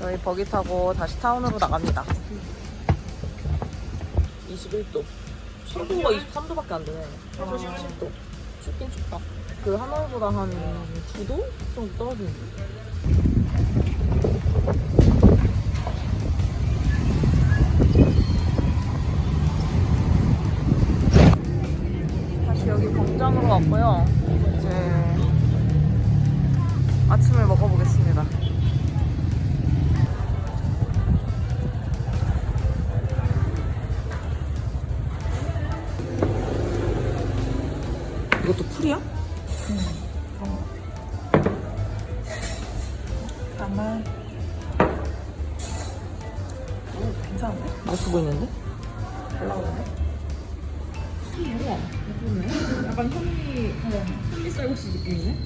저희 버기 타고 다시 타운으로 나갑니다. 21도. 청도가 23도밖에 안 되네. 최소 17도. 춥긴 춥다. 그 하나보다 한 9도 정도 떨어지는데. 다시 여기 공장으로 왔고요. 이제 아침을 먹어보겠습니다. 쌀국수 느낌이네.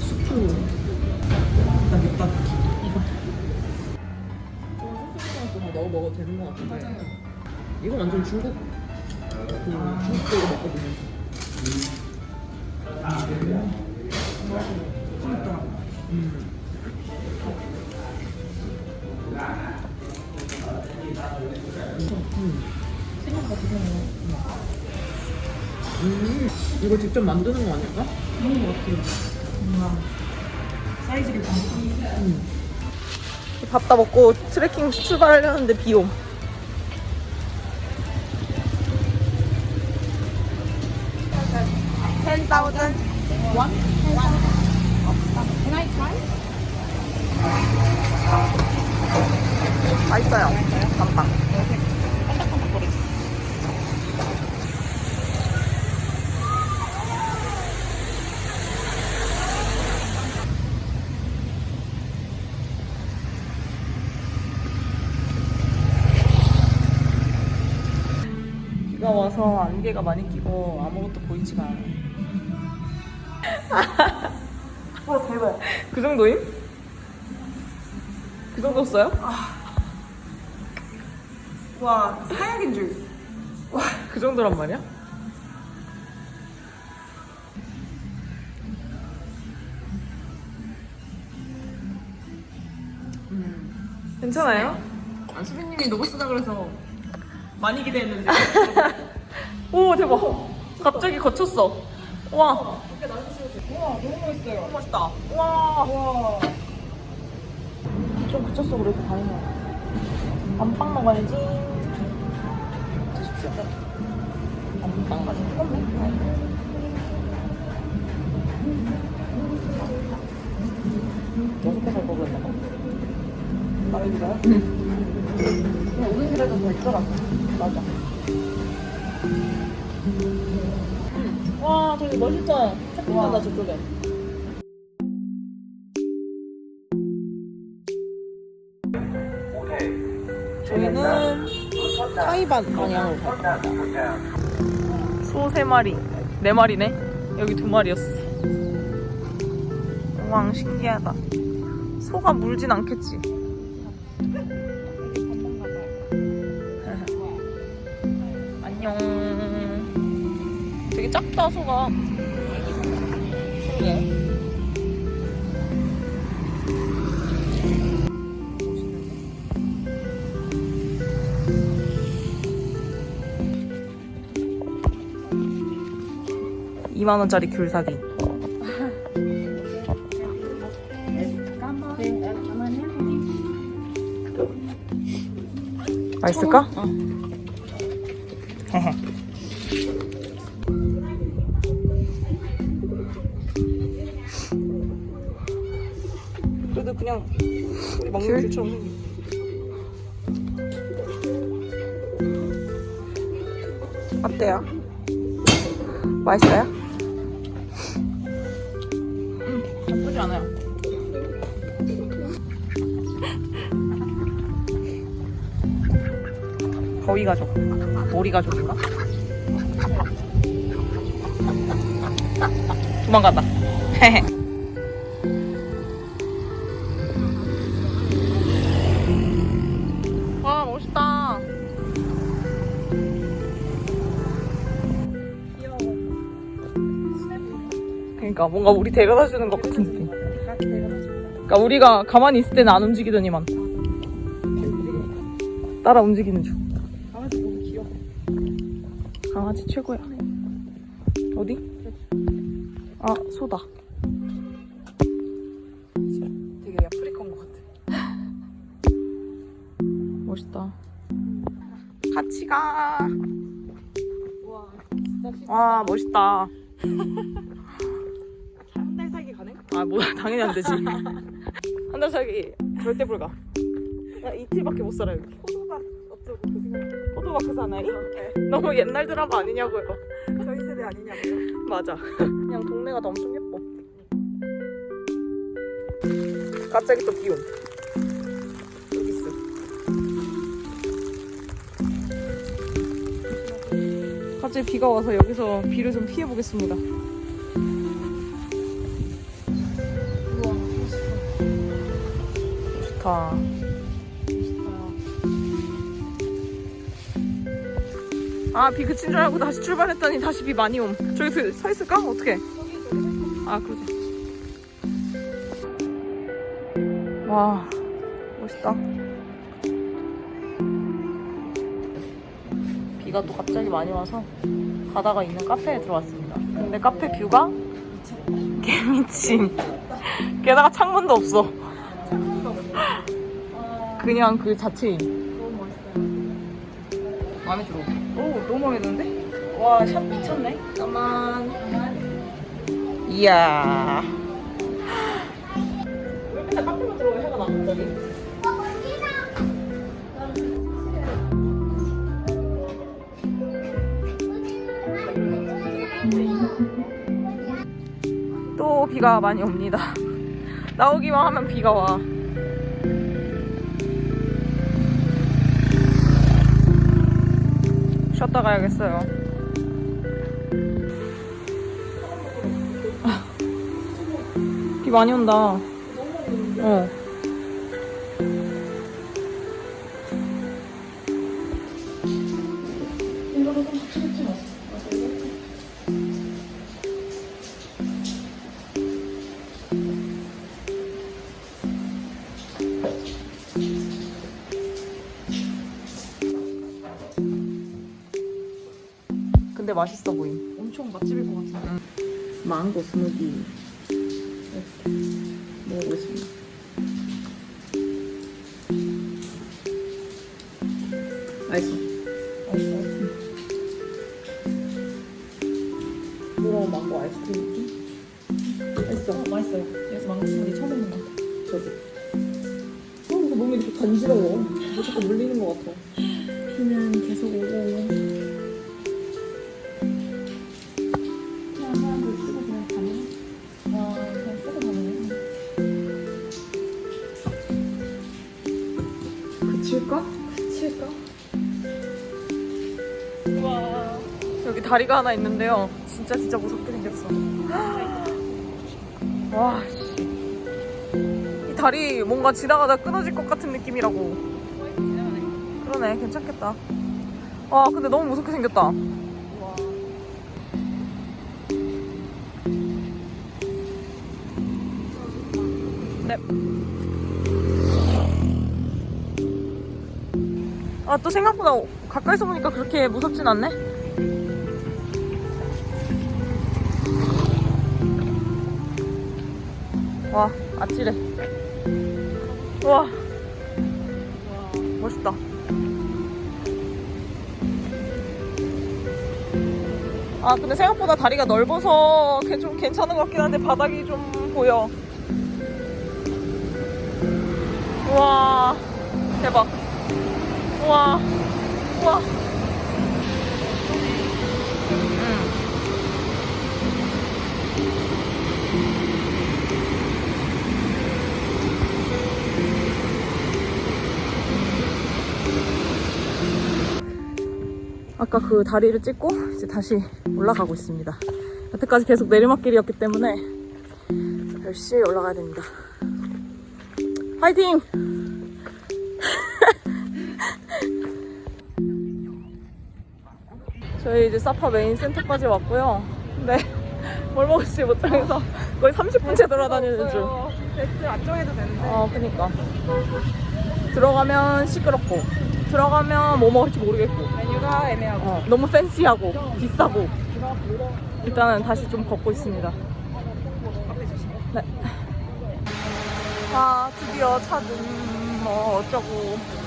수프. 나 맵다. 이거. 소스랑 넣어 먹어도 되는 것 같은데. 이거 완전 중국 그 중국 쪽으로 먹거든요. 생각보다 되게 음. 이거 직접 만드는 거 아닐까? 그런 것 같아요. 뭔가 사이즈를 좀. 밥다 먹고 트레킹 출발하려는데 비옴. Ten thousand one. Can I try? 맛있어요. 감빵. 와서 안개가 많이 끼고 아무것도 보이지가 않아요. 와, 대박. 그 정도임? 그 정도였어요? 와, 사약인 줄. 그 정도란 말이야? 괜찮아요? 아, 수빈님이 너무 쓰다 그래서 많이 기대했는데. 오 대박. 갑자기 거쳤어. 와. 우와, 너무 맛있어요. 맛있다. 와. 와. 좀 그쳤어 그래도 다행이야. 안빵 먹어야지. 안빵 가지 여섯 개살 먹었나? 봐 마음에 들어요? 그냥 오늘이라도 더 있더라고. 맞아 와 저기 멋있다 태풍 다 저쪽에 저희는 타이반 방향으로 갈 겁니다. 소세 마리, 네 마리네. 여기 두 마리였어. 우왕 신기하다. 소가 물진 않겠지. 작다 소가. 그러게. 이만 원짜리 귤 사기. 맛있을까? 어. 그냥 먹는 귤? 귤처럼 생긴. 어때요? 맛있어요? 음, 나쁘지 않아요. 거위 가족, 오리 가족인가? 도망간다. 그러니까 뭔가 우리 데려다 주는 것 같은 느낌. 그러니까 우리가 가만히 있을 때는 안 움직이더니만 따라 움직이는 중. 강아지 너무 귀여워. 강아지 최고야. 어디? 아 소다. 되게 아프리카인 것 같아. 멋있다. 같이 가. 와 멋있다. 아 뭐야 당연히 안 되지. 한 달 살기 절대 불가. 나 이틀밖에 못 살아 여기. 포도밭 어쩌고 그 생각. 포도마크 사나이? 네. 너무 옛날 드라마 아니냐고요. 저희 세대 아니냐고요? 맞아. 그냥 동네가 다 엄청 예뻐. 갑자기 또 비옴. 여기 있어. 갑자기 비가 와서 여기서 비를 좀 피해 보겠습니다. 멋있다. 아, 비 그친 줄 알고 다시 출발했더니 다시 비 많이 옴. 저기 서, 서 있을까? 어떻게? 아, 그러지. 와, 멋있다. 비가 또 갑자기 많이 와서 가다가 있는 카페에 들어왔습니다. 근데 카페 뷰가 개미친. 게다가 창문도 없어. 그냥 그 자체인. 너무 멋있어요. 마음에 들어. 오, 너무 마음에 드는데? 와, 샵 미쳤네. 까만. 이야. 왜 맨날 카페만 들어오면 해가 나, 갑자기? 또 비가 많이 옵니다. 나오기만 하면 비가 와. 쉬었다 가야겠어요. 비 많이 온다. 어. 근데 맛있어 보임. 엄청 맛집일 것 같은데. 망고 스무디 먹어보겠습니다. 맛있어. 맛있어. 부러운 망고 아이스크림 느낌? 맛있어. 어, 맛있어요. 그래서 망고 스무디 처음 먹는 것 같아. 저도. 어, 이거 몸이 이렇게 간지러워. 뭐 자꾸 물리는 것 같아. 비는 계속 오고. 그냥 다리가 하나 있는데요. 진짜 진짜 무섭게 생겼어. 와, 씨. 이 다리 뭔가 지나가다 끊어질 것 같은 느낌이라고. 그러네, 괜찮겠다. 와, 근데 너무 무섭게 생겼다. 와. 네. 아, 또 생각보다 가까이서 보니까 그렇게 무섭진 않네? 와, 아찔해. 와, 와. 멋있다. 아, 근데 생각보다 다리가 넓어서 걔좀 괜찮은 것 같긴 한데 바닥이 좀 보여. 우와, 대박. 우와, 우와. 아까 그 다리를 찍고 이제 다시 올라가고 있습니다. 여태까지 계속 내리막길이었기 때문에 열심히 올라가야 됩니다. 화이팅! 저희 이제 사파 메인 센터까지 왔고요. 근데 뭘 먹을지 못 정해서 거의 30분째 돌아다니는 중. 베스트 안 정해도 되는데. 어, 그니까. 들어가면 시끄럽고, 들어가면 뭐 먹을지 모르겠고, 메뉴가 애매하고. 어, 너무 팬시하고, 비싸고. 일단은 다시 좀 걷고 있습니다. 네. 아, 드디어 찾은 뭐 어쩌고.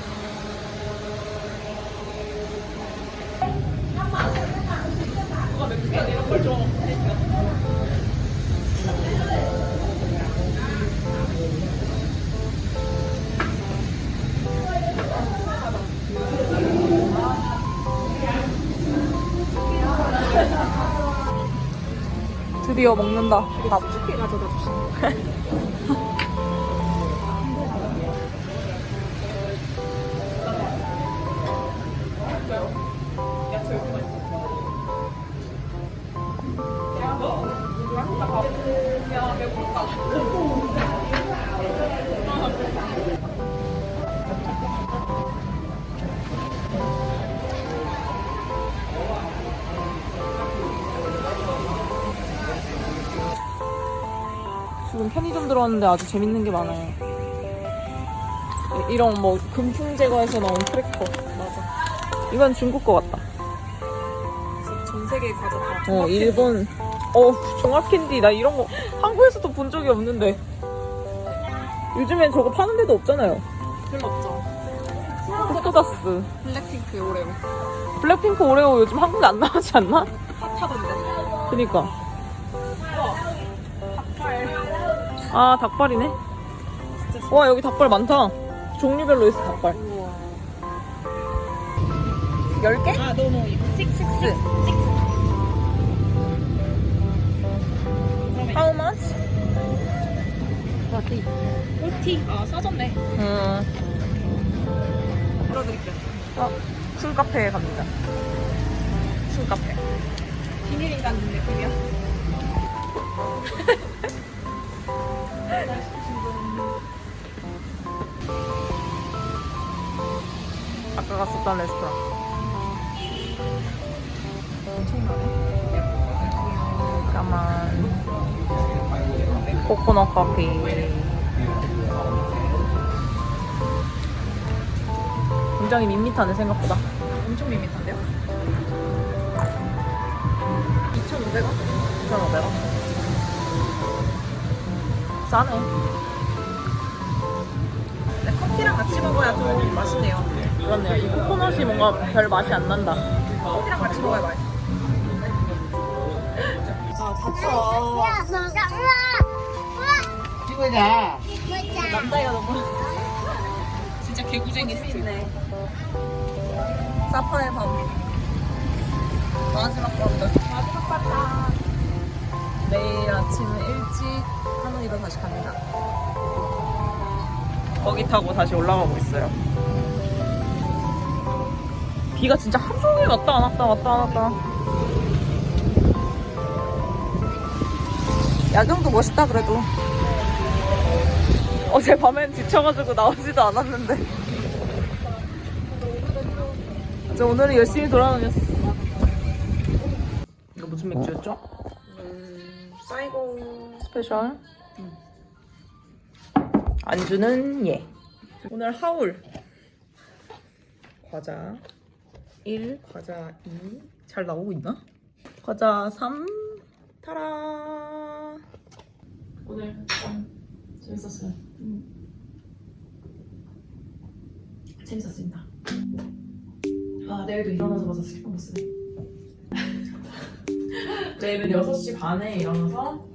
드디어 먹는다. 밥. 가져다 주시 들어왔는데 아주 재밌는 게 많아요. 이- 이런 뭐 금품 제거에서 나온 크래커. 맞아. 이건 중국 거 같다. 전 세계 과자 다. 어, 일본. 어, 종합 캔디. 나 이런 거 한국에서도 본 적이 없는데. 요즘엔 저거 파는 데도 없잖아요. 별로 없죠. 포토다스. 블랙핑크 오레오. 블랙핑크 오레오 요즘 한국에 안 나오지 않나? 핫하던데. 그니까. 아, 닭발이네. 와, 여기 닭발 많다. 종류별로 있어, 닭발. 우와. 10개? 아, 너무 식스. How much? 꿀티. 아, 싸졌네. 음. 어, 쿨카페에 갑니다. 쿨카페. 비닐인간 느낌이야. 갔었던 레스토랑. 까만. 코코넛 커피. 굉장히 밋밋하네, 생각보다. 엄청 밋밋한데요? 2,500원? 2,500원. 싸네. 네, 커피랑 같이 먹어야 좀 맛있네요. 그렇네요. 이 코코넛이 뭔가 별 맛이 안 난다. 커피랑 같이 먹어야 맛있어. 아, 다쳐. 찍어자. 남자애가 너무. 진짜 개구쟁이 스타일네. 사파의 밤. 마지막 밤다. 마지막 밤다. 내일 아침 일찍 하노이로 다시 갑니다. 거기 타고 다시 올라가고 있어요. 비가 진짜 하루 종일 왔다 안 왔다 왔다 안 왔다. 야경도 멋있다 그래도. 어제 밤엔 지쳐가지고 나오지도 않았는데. 이제 오늘은 열심히 돌아다녔어. 이거 무슨 맥주였죠? 음, 사이공. 스페셜. 안주는 예. 오늘 하울. 과자 1, 과자 2. 잘 나오고 있나? 과자 3. 타라. 오늘 참 재밌었어요. 재밌었습니다. 아, 내일도 일어나자마자 슬픈 거 쓰네. 내일은 6시 반에 일어나서